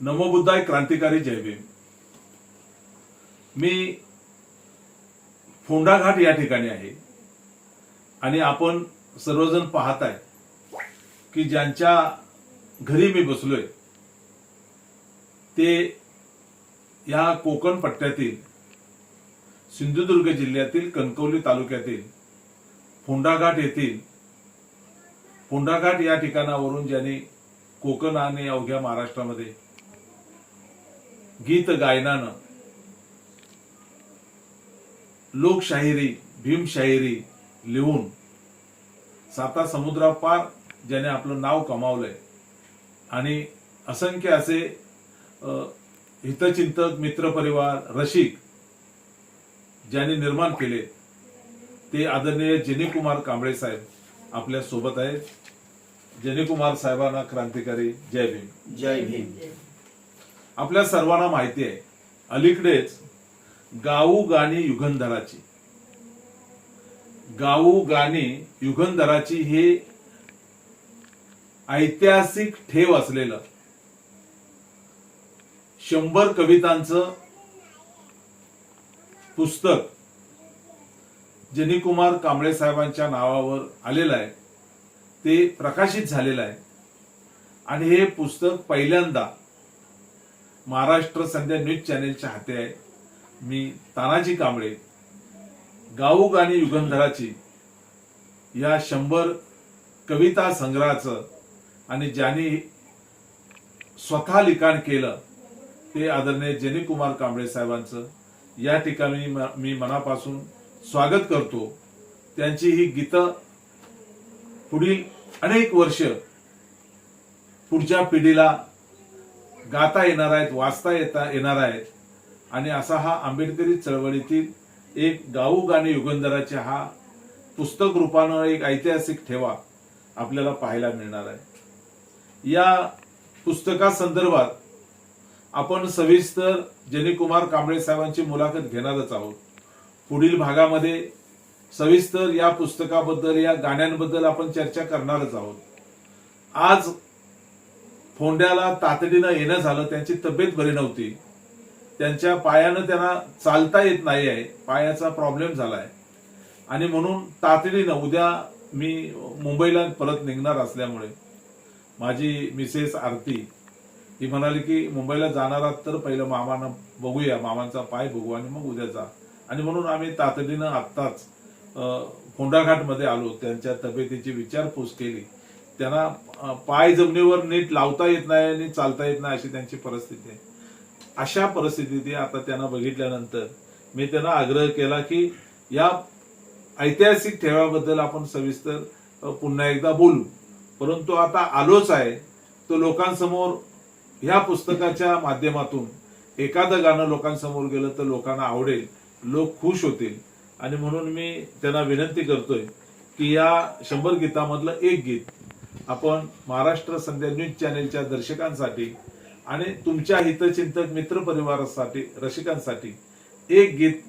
नमोबुद्धाय क्रांतिकारी जय भीम. मी फोंडाघाट या ठिकाणी आहे. आणि आपण सर्वजण पाहताय की ज्यांच्या घरी मी बसलोय ते या कोकण पट्ट्यातील सिंधुदुर्ग जिल्ह्यातील कणकवली तालुक्यातील फोंडाघाट येथील फोंडाघाट या ठिकाणावरून ज्यांनी कोकण आणि अवघ्या महाराष्ट्रामध्ये गीत गायनानं. लोकशाहिरी भीमशाहिरी लिहून साता समुद्रापार ज्याने आपलं नाव कमावलंय. आणि असंख्य असे हितचिंतक मित्रपरिवार रसिक ज्यांनी निर्माण केले ते आदरणीय जेनीकुमार कांबळे साहेब आपल्यासोबत आहेत. जेनीकुमार साहेबांना क्रांतिकारी जय भीम. जय भीम. आपल्या सर्वांना माहिती आहे. अलीकडेच गाऊ गाणी युगंधराची. गाऊ गाणी युगंधराची हे ऐतिहासिक ठेव असलेलं. शंभर कवितांचं पुस्तक जनीकुमार कांबळे साहेबांच्या नावावर आलेलं आहे. ते प्रकाशित झालेलं आहे. आणि हे पुस्तक पहिल्यांदा महाराष्ट्र संध्या न्यूज चॅनेलच्या हाते आहे. मी तानाजी कांबळे गाऊ गाणी युगंधराची या शंभर कविता संग्रहाचं आणि ज्यांनी स्वतः लिखाण केलं ते आदरणीय जेनीकुमार कांबळे साहेबांचं या ठिकाणी मी मनापासून स्वागत करतो. त्यांची ही गीतं पुढील अनेक वर्ष पुढच्या पिढीला गाता येणार आहेत वाचता येता येणार आहेत. आणि असा हा आंबेडकरी चळवळीतील एक गाऊ गाणे युगंधराचे हा पुस्तक रूपानं एक ऐतिहासिक ठेवा आपल्याला पाहायला मिळणार आहे. या पुस्तकासंदर्भात आपण सविस्तर जनीकुमार कांबळे साहेबांची मुलाखत घेणारच आहोत. पुढील भागामध्ये सविस्तर या पुस्तकाबद्दल या गाण्यांबद्दल आपण चर्चा करणारच आहोत. आज फोंड्याला तातडीनं येणं झालं त्यांची तब्येत बरी नव्हती. त्यांच्या पायानं त्यांना चालता येत नाही आहे पायाचा प्रॉब्लेम झाला आहे आणि म्हणून तातडीनं उद्या मी मुंबईला परत निघणार असल्यामुळे माझी मिसेस आरती ही म्हणाली की मुंबईला जाणार तर पहिलं मामानं बघूया मामांचा पाय बघू आणि मग उद्या जा. आणि म्हणून आम्ही तातडीनं आत्ताच फोंडाघाटमध्ये आलो त्यांच्या तब्येतीची विचारपूस केली. त्यांना पाय जमिनीवर नीट लावता येत नाही आणि चालता येत नाही अशी त्यांची परिस्थिती आहे. अशा परिस्थितीत आता त्यांना बघितल्यानंतर मी त्यांना आग्रह केला की या ऐतिहासिक ठेव्याबद्दल आपण सविस्तर पुन्हा एकदा बोलू. परंतु आता आलोच आहे तो लोकांसमोर ह्या पुस्तकाच्या माध्यमातून एखादं गाणं लोकांसमोर गेलं तर लोकांना आवडेल लोक खुश होतील. आणि म्हणून मी त्यांना विनंती करतोय की या शंभर गीतामधलं एक गीत आपण महाराष्ट्र संध्या न्यूज चॅनेलच्या दर्शकांसाठी आणि तुमच्या हितचिंतक मित्रपरिवारासाठी रसिकांसाठी एक गीत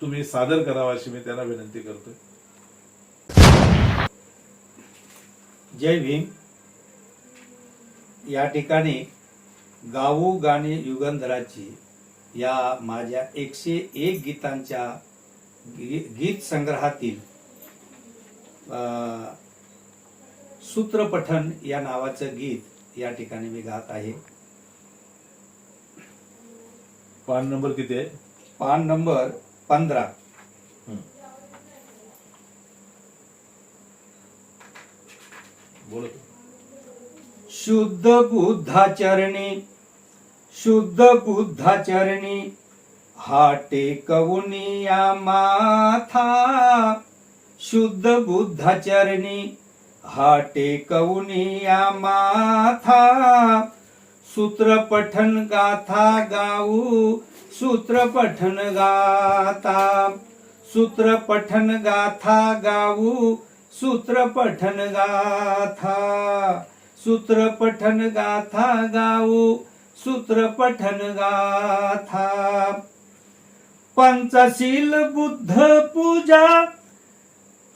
तुम्ही सादर करावं अशी मी त्यांना विनंती करतोय. जय भीम. या ठिकाणी गाऊ गाणी युगंधराची या माझ्या एकशे एक गीतांच्या गी- गीत संग्रहातील सूत्रपठन या नावाचं गीत या ठिकाणी मी गात आहे. पान नंबर किती आहे? पान नंबर पंधरा. शुद्ध बुद्धाचरणी शुद्ध बुद्धाचरणी हा टेकवुनिया माथा. शुद्ध बुद्धाचरणी हा टेकवुनिया माथा सूत्र पठन गाथा गाऊ सूत्र पठन गाथा सूत्र पठन गाथा गाऊ सूत्र पठन गाथा सूत्र पठन गाथा गाऊ सूत्र पठन गाथा। पंचशील बुद्ध पूजा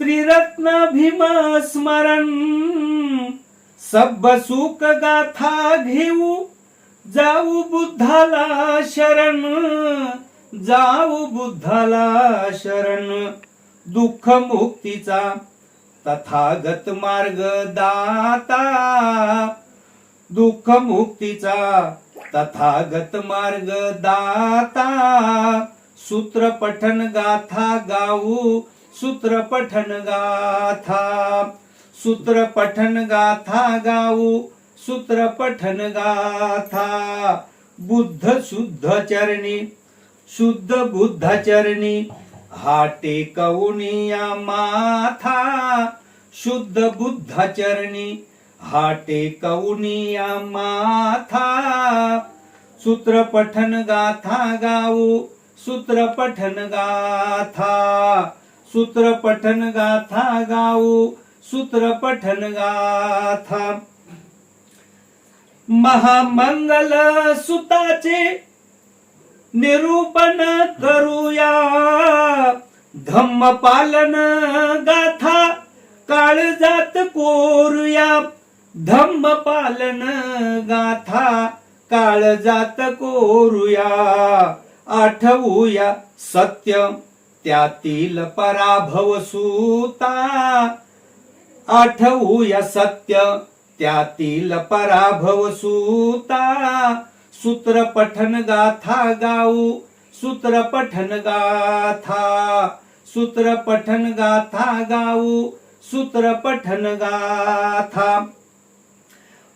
त्रिरत्न भीम स्मरण सब सुख गाथा घेऊ जाऊ बुद्धाला शरण जाऊ बुद्धाला शरण दुःख मुक्तीचा तथागत मार्ग दाता दुःख मुक्तीचा तथागत मार्ग दाता सूत्र पठन गाथा गाऊ सूत्र पठन गाथा, सूत्र पठन गाथा गाऊ, सूत्र पठन गाथा। बुद्ध शुद्ध चरणी, शुद्ध बुद्ध चरणी, हाटे कौनिया माथा। शुद्ध बुद्ध चरणी, हाटे कौनिया माथा। सूत्र पठन गाथा गाऊ, सूत्र पठन गाथा। सूत्र पठन गाथा गाऊ सूत्र पठन गाथा। महामंगल सुताचे निरूपण करूया। धम्म पालन गाथा काळजात कोरूया। धम्म पालन गाथा काळजात कोरूया। आठवूया सत्य त्यातील पराभव सूता आठवूया सत्य. त्यातील पराभव सूता सूत्र पठन गाथा गाऊ सूत्र पठन गाथा सूत्र पठन गाथा गाऊ सूत्र पठन गाथा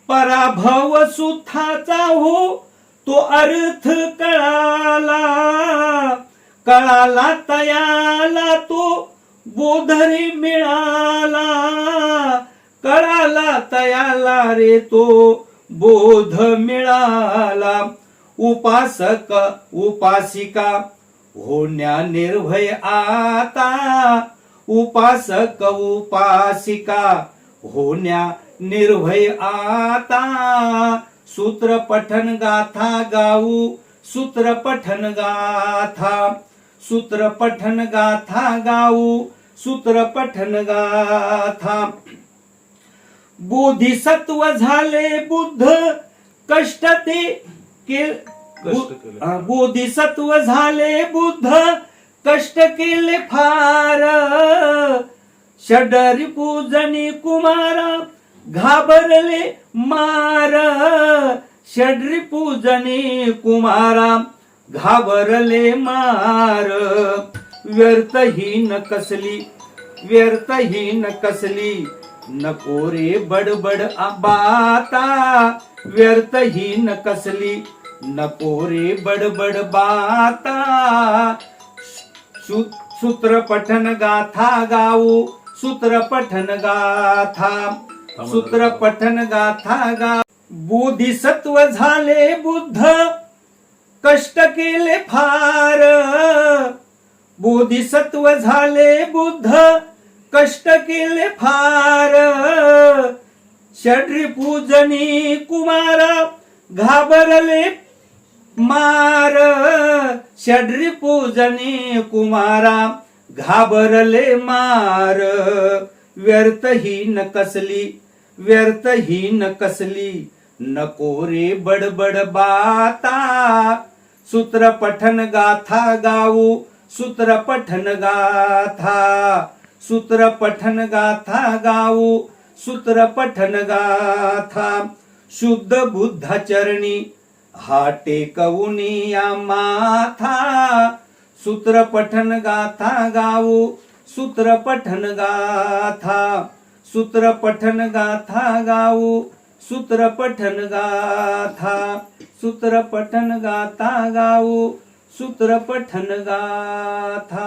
पराभव सुथाचा हो तो अर्थ कळाला. कळाला तयाला तो बोधरी मिळाला. कळाला तयाला रे तो बोध मिळाला. उपासक उपासिका होण्या निर्भय आता. उपासक उपासिका होण्या निर्भय आता. सूत्र पठन गाथा गाऊ सूत्र पठन गाथा. सूत्र पठन गाथा गाऊ सूत्र पठन गाथा. बोधिसत्व झाले बुद्ध कष्ट ते बोधिसत्व झाले बुद्ध कष्ट केले फार. षडरी पूजनी कुमारा घाबरले मार. षडरी पूजनी कुमारा घाबरले मार. व्यर्थहीन कसली व्यर्थहीन कसली. नको रे बडबड बाता. व्यर्थहीन कसली नको रे बडबड बाता. सू- सूत्र पठन गाथा गाऊ सूत्र पठन गाथा सूत्र पठन गाथा गा बोधिसत्व झाले बुद्ध कष्ट केले फार. बोधिसत्व झाले बुद्ध कष्ट केले फार. षड्री पूजनी कुमारा घाबरले मार. षड्री पूजनी कुमारा घाबरले मार. व्यर्थहीन कसली व्यर्थहीन कसली नको रे बडबड बाता. सूत्र पठन गाथा गाऊ सूत्र पठन गाथा सूत्र पठन गाथा गाऊ सूत्र पठन गाथा शुद्ध बुद्ध चरणी हा टेकवुनिया माथा सूत्र पठन गाथा गाऊ सूत्र पठन गाथा सूत्र पठन गाथा गाऊ सूत्र पठन गाथा सूत्र पठन गाता गाऊ सूत्र पठन गाथा।